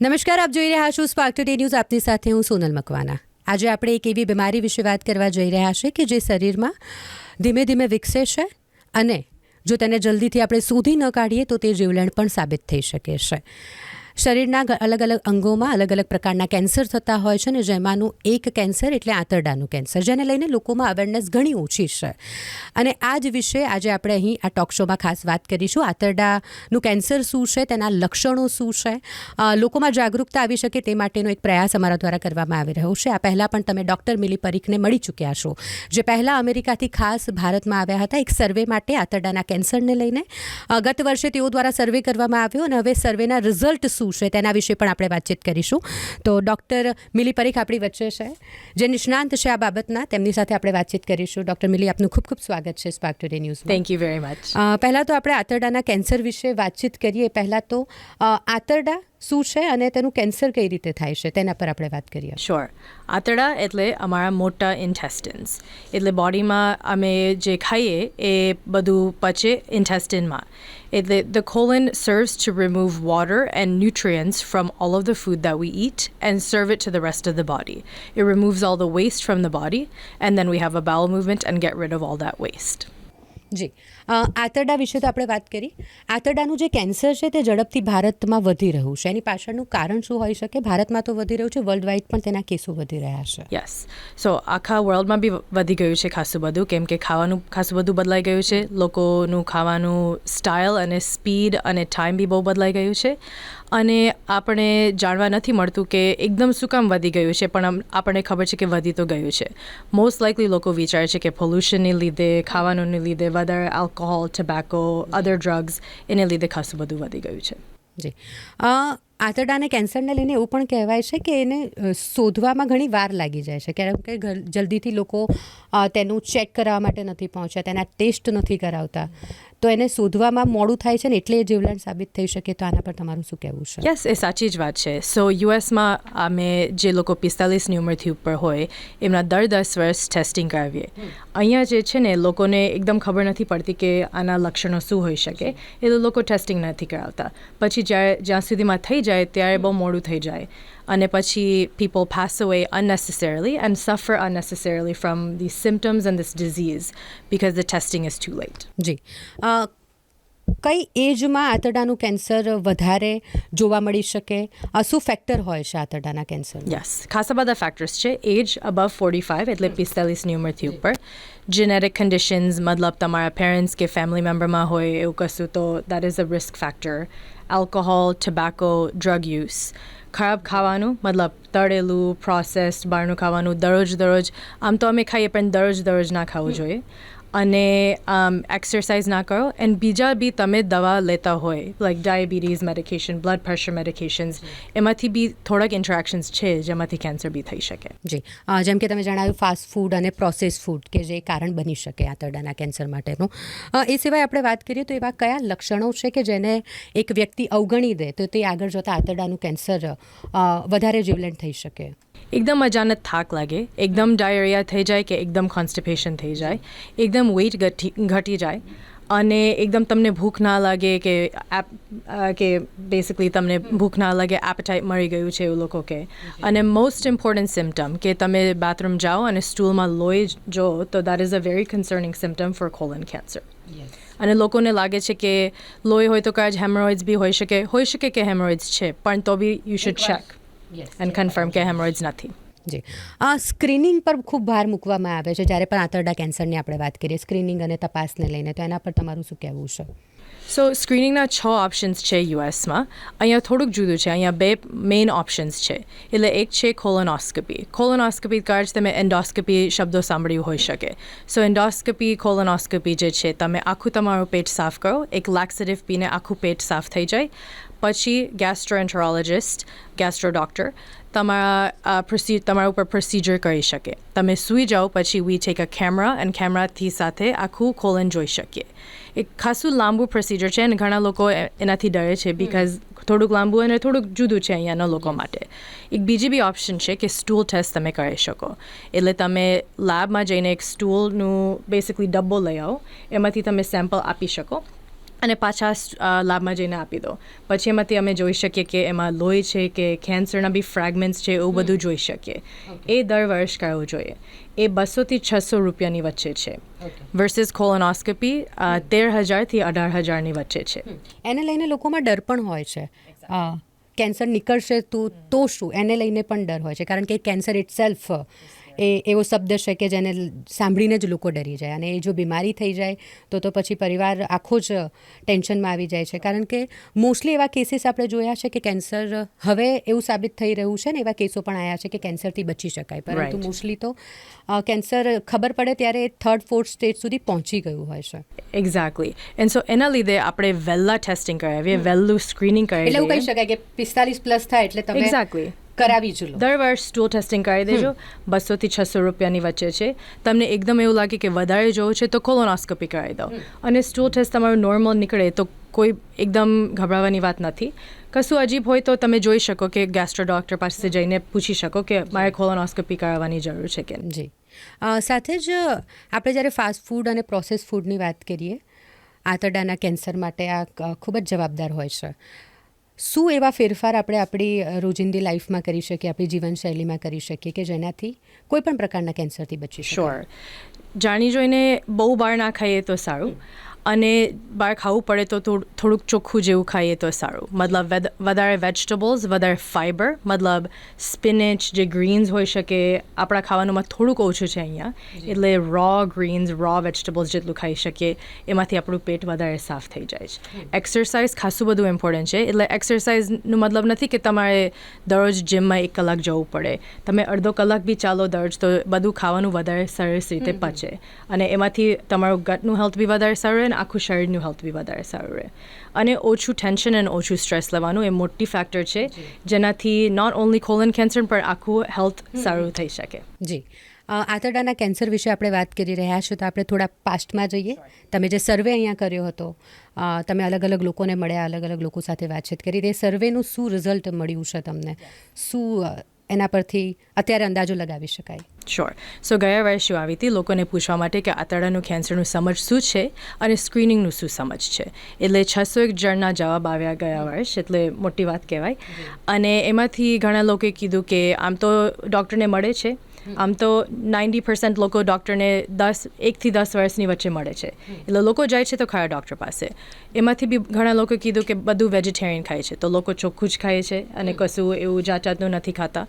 નમસ્કાર, આપ જોઈ રહ્યા છો સ્પાર્ક ટુડે ન્યૂઝ આપની સાથે હું સોનલ મકવાના આજે આપણે એક એવી બીમારી વિશે વાત કરવા જઈ રહ્યા છે કે જે શરીરમાં ધીમે ધીમે વિકસે છે અને જો તેને જલ્દીથી આપણે શોધી ન કાઢીએ તો તે જીવલેણ પણ સાબિત થઈ શકે છે. શરીરના અલગ અલગ અંગોમાં અલગ અલગ પ્રકારના કેન્સર થતા હોય છે ને જેમાંનું એક કેન્સર એટલે આંતરડાનું કેન્સર, જેને લઈને લોકોમાં અવેરનેસ ઘણી ઓછી છે. અને આ જ વિશે આજે આપણે અહીં આ ટોક શોમાં ખાસ વાત કરીશું. આંતરડાનું કેન્સર શું છે, તેના લક્ષણો શું છે? લોકોમાં જાગૃતતા આવી શકે તે માટેનો એક પ્રયાસ અમારા દ્વારા કરવામાં આવી રહ્યો છે. આ પહેલાં પણ તમે ડૉક્ટર મિલી પરીખને મળી ચૂક્યા છો, જે પહેલાં અમેરિકાથી ખાસ ભારતમાં આવ્યા હતા. એક સર્વે માટે આંતરડાના કેન્સરને લઈને ગત વર્ષે તેઓ દ્વારા સર્વે કરવામાં આવ્યો અને હવે સર્વેના રિઝલ્ટ શું છે તેના વિશે પણ આપણે વાતચીત કરીશું. તો ડૉક્ટર મિલી પરીખ આપણી વચ્ચે છે. જે નિષ્ણાંત છે આ બાબતના તેમની સાથે આપણે વાતચીત કરીશું. ડૉક્ટર મિલી આપનું ખૂબ ખૂબ સ્વાગત છે Spark today news thank you very much પહેલાં તો આપણે આંતરડાના કેન્સર વિશે વાતચીત કરીએ. પહેલાં તો આંતરડા શું છે અને તેનું કેન્સર કઈ રીતે થાય છે તેના પર આપણે વાત કરીએ Sure. આંતરડા એટલે અમારા મોટા ઇન્ટેસ્ટિન્સ એટલે બોડીમાં અમે જે ખાઈએ એ બધું પચે ઇન્ટેસ્ટિનમાં એટલે the colon serves to remove water and nutrients from all of the food that we eat and serve it to the rest of the body. It removes all the waste from the body and then we have a bowel movement and get rid of all that waste. જી. આંતરડા વિશે તો આપણે વાત કરી. આંતરડાનું જે cancer છે તે ઝડપથી ભારતમાં વધી રહ્યું છે. એની પાછળનું કારણ શું હોઈ શકે? ભારતમાં તો વધી રહ્યું છે વર્લ્ડ વાઇડ પણ તેના કેસો વધી રહ્યા છે. યસ સો આખા વર્લ્ડમાં બી વધી ગયું છે ખાસું બધું. કેમ કે ખાવાનું ખાસું બધું બદલાઈ ગયું છે. લોકોનું ખાવાનું સ્ટાઇલ અને સ્પીડ અને ટાઈમ બી બહુ બદલાઈ ગયું છે. અને આપણે જાણવા નથી મળતું કે એકદમ શું કામ વધી ગયું છે, પણ આપણને ખબર છે કે વધી તો ગયું છે. મોસ્ટ લાઇકલી લોકો વિચારે છે કે પોલ્યુશનને લીધે, ખાવાનુંને લીધે, વધારે આલ્કોહોલ ટબેકો અધર ડ્રગ્સ એને લીધે ખાસું બધું વધી ગયું છે. જી. આંતરડાને કેન્સરને લઈને એવું પણ કહેવાય છે કે એને શોધવામાં ઘણી વાર લાગી જાય છે. કારણ કે જલ્દીથી લોકો તેનું ચેક કરાવવા માટે નથી પહોંચ્યા, તેના ટેસ્ટ નથી કરાવતા. તો એને શોધવામાં મોડું થાય છે ને એટલે એ જીવલેણ સાબિત થઈ શકે તો આના પર તમારું શું કહેવું છે? યસ એ સાચી જ વાત છે. સો યુએસમાં અમે જે લોકો પિસ્તાલીસની ઉંમરથી ઉપર હોય, એમના દર દસ વર્ષ ટેસ્ટિંગ કરાવીએ. અહીંયા જે છે ને, લોકોને એકદમ ખબર નથી પડતી કે આના લક્ષણો શું હોઈ શકે. એ લોકો ટેસ્ટિંગ નથી કરાવતા. પછી જ્યારે, જ્યાં સુધીમાં થઈ જાય, ત્યારે બહુ મોડું થઈ જાય. અને પછી people pass away unnecessarily and suffer unnecessarily from these symptoms and this disease because the testing is too late. જી અ, કઈ એજમાં આંતરડાનું કેન્સર વધારે જોવા મળી શકે? આ શું ફેક્ટર હોય છે આંતરડાના કેન્સર યસ ખાસા બધા ફેક્ટર્સ છે. એજ અબવ ફોર્ટી ફાઇવ એટલે પિસ્તાલીસની ઉંમરથી ઉપર. જેનેટિક કન્ડિશન્સ મતલબ તમારા પેરેન્ટ્સ કે ફેમિલી મેમ્બરમાં હોય એવું કશું તો that is a risk factor alcohol tobacco drug use ખરાબ ખાવાનું મતલબ તળેલું પ્રોસેસ્ડ બહારનું ખાવાનું દરરોજ દરરોજ. આમ તો અમે ખાઈએ પણ દરરોજ દરરોજ ના ખાવું જોઈએ. અને એક્સરસાઇઝ ના કરો. એન્ડ બીજા બી તમે દવા લેતા હોય like diabetes medication blood pressure medications એમાંથી બી થોડાક ઇન્ટરેક્શન્સ છે જેમાંથી કેન્સર બી થઈ શકે. જી. જેમ કે તમે જણાવ્યું ફાસ્ટ ફૂડ અને પ્રોસેસ ફૂડ કે જે કારણ બની શકે આંતરડાના કેન્સર માટેનું. એ સિવાય આપણે વાત કરીએ તો એવા કયા લક્ષણો છે કે જેને એક વ્યક્તિ અવગણી દે તો તે આગળ જતાં આંતરડાનું કેન્સર વધારે જીવલેણ થઈ શકે? એકદમ અચાનક થાક લાગે એકદમ ડાયરિયા થઈ જાય કે એકદમ કોન્સ્ટિપેશન થઈ જાય એકદમ વેઇટ ઘટી ઘટી જાય અને એકદમ તમને ભૂખ ના લાગે કે એપ કે બેસિકલી તમને ભૂખ ના લાગે એપેટાઇટ મળી ગયું છે એવું લોકો કે. અને મોસ્ટ ઇમ્પોર્ટન્ટ સિમ્ટમ કે તમે બાથરૂમ જાઓ અને સ્ટૂલમાં લોહી જો તો that is a very concerning symptom for colon cancer અને લોકોને લાગે છે કે લોહી હોય તો કદાચ હેમરોઇડ્સ બી હોઈ શકે હોઈ શકે કે હેમરોઇડ્સ છે પણ તો બી you should check and confirm કે હેમરોઇડ્સ નથી. જી. આ સ્ક્રીનિંગ પર ખૂબ ભાર મૂકવામાં આવે છે જ્યારે પણ આંતરડા કેન્સરની આપણે વાત કરીએ સ્ક્રીનિંગ અને તપાસને લઈને. તો એના પર તમારું શું કહેવું છે? સો સ્ક્રીનિંગના છ ઓપ્શન્સ છે યુએસમાં અહીંયા થોડુંક જુદું છે. અહીંયા બે મેઇન ઓપ્શન્સ છે. એટલે એક છે કોલોનોસ્કોપી કોલોનોસ્કોપી કાર્ડ તમે એન્ડોસ્કોપી શબ્દો સાંભળ્યું હોઈ શકે. સો એન્ડોસ્કોપી કોલોનોસ્કોપી જે છે તમે આખું તમારું પેટ સાફ કરો. એક લેક્સેટિવ પીને આખું પેટ સાફ થઈ જાય. પછી ગેસ્ટ્રોએન્ટરોલોજિસ્ટ ગેસ્ટ્રો ડૉક્ટર તમારા પ્રોસી તમારા ઉપર પ્રોસિજર કરી શકે. તમે સૂઈ જાઓ પછી we take a camera and કેમેરાથી સાથે આખું ખોલન જોઈ શકીએ. એક ખાસું લાંબુ પ્રોસિજર છે અને ઘણા લોકો એનાથી ડરે છે બિકોઝ થોડુંક લાંબુ અને થોડુંક જુદું છે અહીંયાના લોકો માટે. એક બીજી બી ઓપ્શન છે કે સ્ટૂલ ટેસ્ટ તમે કરી શકો. એટલે તમે લેબમાં જઈને એક સ્ટૂલનું બેસિકલી ડબ્બો લઈ આવો. એમાંથી તમે સેમ્પલ આપી શકો. અને પાછા લાભમાં જઈને આપી દો. પછી એમાંથી અમે જોઈ શકીએ કે એમાં લોહી છે કે કેન્સરના બી ફ્રેગમેન્ટ્સ છે એવું બધું જોઈ શકીએ. એ દર વર્ષ કરવું જોઈએ. એ બસોથી છસો રૂપિયાની વચ્ચે છે. વર્સિસ કોલોનોસ્કોપી તેર હજારથી અઢાર હજારની વચ્ચે છે. એને લઈને લોકોમાં ડર પણ હોય છે. કેન્સર નીકળશે તો તો શું? એને લઈને પણ ડર હોય છે. કારણ કે કેન્સર ઇટ સેલ્ફ એ એવો શબ્દ છે કે જેને સાંભળીને જ લોકો ડરી જાય અને એ જો બીમારી થઈ જાય તો તો પછી પરિવાર આખો જ ટેન્શનમાં આવી જાય છે. કારણ કે મોસ્ટલી એવા કેસીસ આપણે જોયા છે કે કેન્સર હવે એવું સાબિત થઈ રહ્યું છે ને એવા કેસો પણ આવ્યા છે કે કેન્સરથી બચી શકાય. પરંતુ મોસ્ટલી તો કેન્સર ખબર પડે ત્યારે થર્ડ ફોર્થ સ્ટેજ સુધી પહોંચી ગયું હોય છે. એક્ઝેક્ટલી એન્ડ સો એના લીધે આપણે વહેલા ટેસ્ટિંગ કરાવીએ વહેલું સ્ક્રીનિંગ એટલે એવું કહી શકાય કે પિસ્તાલીસ પ્લસ થાય એટલે તમે એક્ઝેક્ટલી કરાવી જ લો. દર વર્ષ સ્ટો ટેસ્ટિંગ કરાવી દેજો. બસોથી છસો રૂપિયાની વચ્ચે છે. તમને એકદમ એવું લાગે કે વધારે જવું છે તો કોલોનોસ્કોપી કરાવી દો. અને સ્ટો ટેસ્ટ તમારું નોર્મલ નીકળે તો કોઈ એકદમ ગભરાવાની વાત નથી. કશું અજીબ હોય તો તમે જોઈ શકો કે ગેસ્ટ્રો ડૉક્ટર પાસે જઈને પૂછી શકો કે મારે કોલોનોસ્કોપી કરાવવાની જરૂર છે કે જી. સાથે જ આપણે જ્યારે ફાસ્ટ ફૂડ અને પ્રોસેસ ફૂડની વાત કરીએ આંતરડાના કેન્સર માટે આ ખૂબ જ જવાબદાર હોય છે. શું એવા ફેરફાર આપણે આપણી રોજિંદી લાઈફમાં કરી શકીએ, આપણી જીવનશૈલીમાં કરી શકીએ કે જેનાથી કોઈ પણ પ્રકારના કેન્સરથી બચી શકીએ શ્યોર જાણી જોઈને બહુ બહાર ના ખાઈએ તો સારું. અને બહાર ખાવું પડે તો થોડુંક ચોખ્ખું જેવું ખાઈએ તો સારું. મતલબ વધારે વેજીટેબલ્સ વધારે ફાઈબર મતલબ સ્પિનેચ જે ગ્રીન્સ હોઈ શકે આપણા ખાવાનુંમાં થોડુંક ઓછું છે અહીંયા. એટલે રો ગ્રીન્સ રો વેજીટેબલ્સ જેટલું ખાઈ શકીએ એમાંથી આપણું પેટ વધારે સાફ થઈ જાય છે. એક્સરસાઇઝ ખાસું બધું ઇમ્પોર્ટન્ટ છે. એટલે એક્સરસાઇઝનું મતલબ નથી કે તમારે દરરોજ જીમમાં એક કલાક જવું પડે. તમે અડધો કલાક બી ચાલો દરરોજ તો બધું ખાવાનું વધારે સરસ રીતે પચે. અને એમાંથી તમારું ગટનું હેલ્થ બી વધારે સારું રહે આખું શરીરનું હેલ્થ બી વધારે સારું રહે. અને ઓછું ટેન્શન અને ઓછું સ્ટ્રેસ લેવાનું એ મોટી ફેક્ટર છે જેનાથી નોટ ઓન્લી કોલન કેન્સર પણ આખું હેલ્થ સારું થઈ શકે. જી. આંતરડાના કેન્સર વિશે આપણે વાત કરી રહ્યા છો તો આપણે થોડા પાસ્ટમાં જઈએ. તમે જે સર્વે અહીંયા કર્યો હતો તમે અલગ અલગ લોકોને મળ્યા અલગ અલગ લોકો સાથે વાતચીત કરી. તે સર્વેનું શું રિઝલ્ટ મળ્યું છે તમને? શું એના પરથી અત્યારે અંદાજો લગાવી શકાય. શ્યોર સો ગયા વર્ષે શું આવી હતી. લોકોને પૂછવા માટે કે આંતરડાનું કેન્સરનું સમજ શું છે અને સ્ક્રીનિંગનું શું સમજ છે? એટલે છસો એક જણના જવાબ આવ્યા ગયા વર્ષ એટલે મોટી વાત કહેવાય. અને એમાંથી ઘણા લોકોએ કીધું કે આમ તો ડૉક્ટરને મળે છે આમ તો નાઇન્ટી પર્સન્ટ લોકો ડૉક્ટરને દસ એકથી દસ વર્ષની વચ્ચે મળે છે. એટલે લોકો જાય છે તો ખરા ડૉક્ટર પાસે. એમાંથી બી ઘણા લોકો કીધું કે બધું વેજીટેરિયન ખાય છે. તો લોકો ચોખ્ખું જ ખાય છે અને કશું એવું જાત જાતનું નથી ખાતા.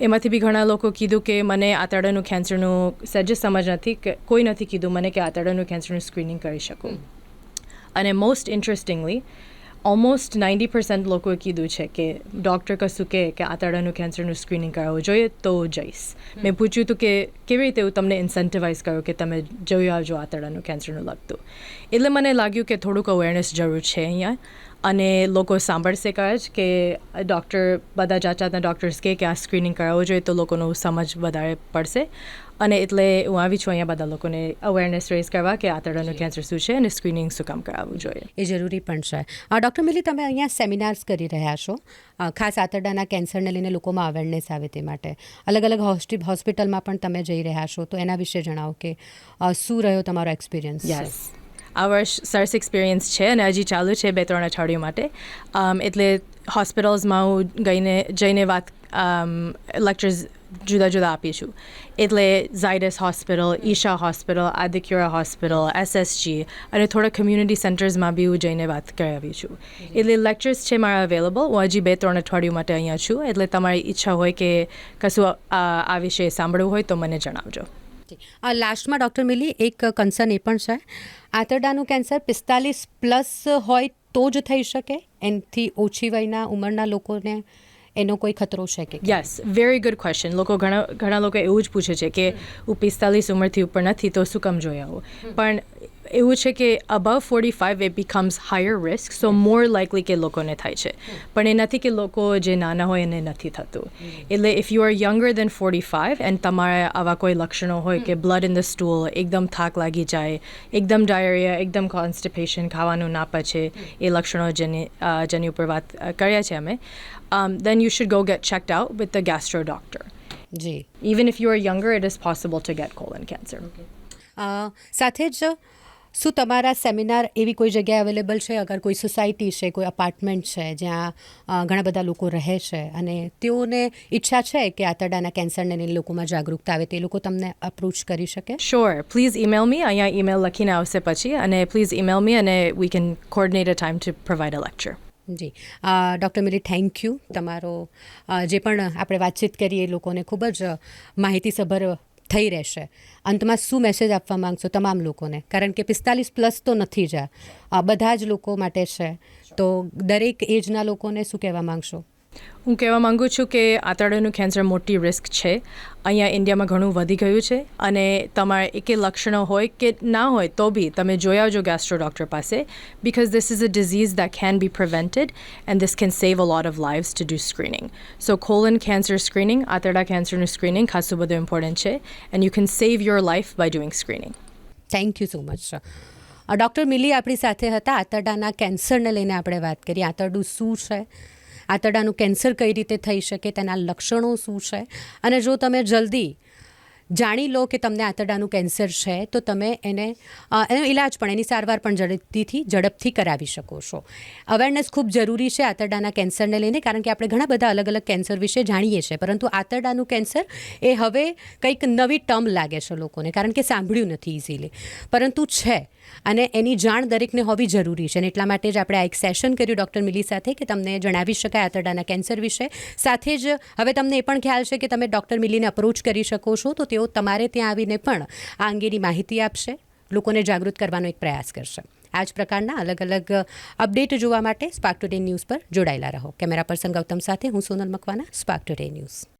એમાંથી બી ઘણા લોકો કીધું કે મને આંતરડાનું કેન્સરનું સહેજ સમજ નથી કે કોઈ નથી કીધું મને કે આંતરડાનું કેન્સરનું સ્ક્રીનિંગ કરી શકું. અને most interestingly almost ninety percent લોકોએ કીધું છે કે ડૉક્ટર કશું કહે કે આંતરડાનું કેન્સરનું સ્ક્રીનિંગ કરાવવું જોઈએ તો જઈશ. મેં પૂછ્યું હતું કે કેવી રીતે હું તમને ઇન્સેન્ટિવાઇઝ કરું કે તમે જોઈ આવજો આંતરડાનું કેન્સરનું લગતું? એટલે મને લાગ્યું કે થોડુંક અવેરનેસ જરૂર છે અહીંયા. અને લોકો સાંભળશે કદાચ કે ડૉક્ટર બધા જાત જાતના ડૉક્ટર્સ કહે કે આ સ્ક્રીનિંગ કરાવવું જોઈએ તો લોકોનું સમજ વધારે પડશે. અને એટલે હું આવી છું અહીંયા બધા લોકોને અવેરનેસ રેઝ કરવા કે આંતરડાનું કેન્સર શું છે અને સ્ક્રીનિંગ શું કામ કરાવવું જોઈએ. એ જરૂરી પણ છે. ડૉક્ટર મિલી તમે અહીંયા સેમિનાર્સ કરી રહ્યા છો. ખાસ આંતરડાના કેન્સરને લઈને લોકોમાં અવેરનેસ આવે તે માટે. અલગ અલગ હોસ્પિટલમાં પણ તમે જઈ રહ્યા છો. તો એના વિશે જણાવો કે શું રહ્યો તમારો એક્સપિરિયન્સ યસ આ વર્ષ સરસ એક્સપિરિયન્સ છે અને હજી ચાલુ છે બે ત્રણ અઠવાડિયું માટે. એટલે હોસ્પિટલ્સમાં હું ગઈને જઈને વાત લેક્ચર્સ જુદા જુદા આપીશું એટલે Zydus hospital Isha hospital Adicura hospital SSG અને થોડા કમ્યુનિટી સેન્ટર્સમાં બી હું જઈને વાત કરાવી છું એટલે લેક્ચર્સ છે મારા અવેલેબલ હું હજી બે ત્રણ અઠવાડિયું માટે અહીંયા છું એટલે તમારી ઈચ્છા હોય કે કશું આ આ વિશે સાંભળવું હોય તો મને જણાવજો લાસ્ટમાં ડૉક્ટર મિલી એક કન્સર્ન એ પણ છે આંતરડાનું કેન્સર પિસ્તાલીસ પ્લસ હોય તો જ થઈ શકે એનાથી ઓછી વયના ઉંમરના લોકોને એનો કોઈ ખતરો છે કે? યસ વેરી ગુડ ક્વેશ્ચન લોકો ઘણા ઘણા લોકો એવું જ પૂછે છે કે હું પિસ્તાલીસ ઉંમરથી ઉપર નથી તો શું કામ જોઈ આવું પણ એવું છે કે અબવ ફોર્ટી ફાઇવ એ becomes higher risk so more likely કે લોકોને થાય છે પણ એ નથી કે લોકો જે નાના હોય એને નથી થતું એટલે if you are younger than forty five and તમારે આવા કોઈ લક્ષણો હોય કે બ્લડ ઇન ધ સ્ટૂલ એકદમ થાક લાગી જાય એકદમ ડાયરિયા એકદમ કોન્સ્ટિપેશન ખાવાનું ના પચે એ લક્ષણો જેની જેની ઉપર વાત કર્યા છે અમે then you should go get get out with the gastro doctor ji even if you are younger it is possible to get colon cancer સાથે જ શું તમારા સેમિનાર એવી કોઈ જગ્યાએ અવેલેબલ છે? અગર કોઈ સોસાયટી છે કોઈ અપાર્ટમેન્ટ છે જ્યાં ઘણા બધા લોકો રહે છે અને તેઓને ઈચ્છા છે કે આંતરડાના કેન્સરને એ લોકોમાં જાગૃતતા આવે તે લોકો તમને અપ્રોચ કરી શકે? શ્યોર પ્લીઝ ઇમેલ મી અહીંયા ઈમેલ લખીને આવશે પછી અને પ્લીઝ ઇમેલ મી અને we can coordinate a time to provide a lecture ji. Doctor Mili thank you તમારો જે પણ આપણે વાતચીત કરીએ એ લોકોને ખૂબ જ માહિતીસભર થઈ રહેશે. અંતમાં શું મેસેજ આપવા માંગશો તમામ લોકોને? કારણ કે પિસ્તાલીસ પ્લસ તો નથી જ બધા જ લોકો માટે છે. તો દરેક એજના લોકોને શું કહેવા માંગશો? હું કહેવા માગું છું કે આંતરડાનું કેન્સર મોટી રિસ્ક છે. અહીંયા ઇન્ડિયામાં ઘણું વધી ગયું છે અને તમારે એકે લક્ષણો હોય કે ના હોય તો બી તમે જોઈ આવજો ગેસ્ટ્રો ડૉક્ટર પાસે because this is a disease that can be prevented and this can save a lot of lives to do screening so colon cancer screening આંતરડા કેન્સરનું સ્ક્રીનિંગ ખાસું બધું ઇમ્પોર્ટન્ટ છે and you can save your life by doing screening thank you so much doctor Mili આપણી સાથે હતા. આંતરડાના કેન્સરને લઈને આપણે વાત કરી. આંતરડું શું છે? આંતરડાનું કેન્સર કઈ રીતે થઈ શકે, તેના લક્ષણો શું છે? અને જો તમે જલ્દી જાણી લો કે તમને આંતરડાનું કેન્સર છે, તો તમે એને એનો ઇલાજ પણ, એની સારવાર પણ ઝડપથી ઝડપથી કરાવી શકો છો. અવેરનેસ ખૂબ જરૂરી છે આંતરડાના કેન્સરને લઈને, કારણ કે આપણે ઘણા બધા અલગ અલગ કેન્સર વિશે જાણીએ છીએ. પરંતુ આંતરડાનું કેન્સર એ હવે કંઈક નવી ટર્મ લાગે છે લોકોને, કારણ કે સાંભળ્યું નથી ઇઝીલી પરંતુ છે અને એની જાણ દરેકને હોવી જરૂરી છે. અને એટલા માટે જ આપણે આ એક સેશન કર્યું ડૉક્ટર મિલી સાથે કે તમને જણાવી શકાય આંતરડાના કેન્સર વિશે. સાથે જ હવે તમને એ પણ ખ્યાલ છે કે તમે ડૉક્ટર મિલીને અપ્રોચ કરી શકો છો, તો તેઓ તમારે ત્યાં આવીને પણ આ અંગેની માહિતી આપશે. લોકોને જાગૃત કરવાનો એક પ્રયાસ કરશે. આ જ પ્રકારના અલગ અલગ અપડેટ જોવા માટે સ્પાર્ક ટુડે ન્યૂઝ પર જોડાયેલા રહો. કેમેરા પર્સન ગૌતમ સાથે હું Sonal Makwana Spark today news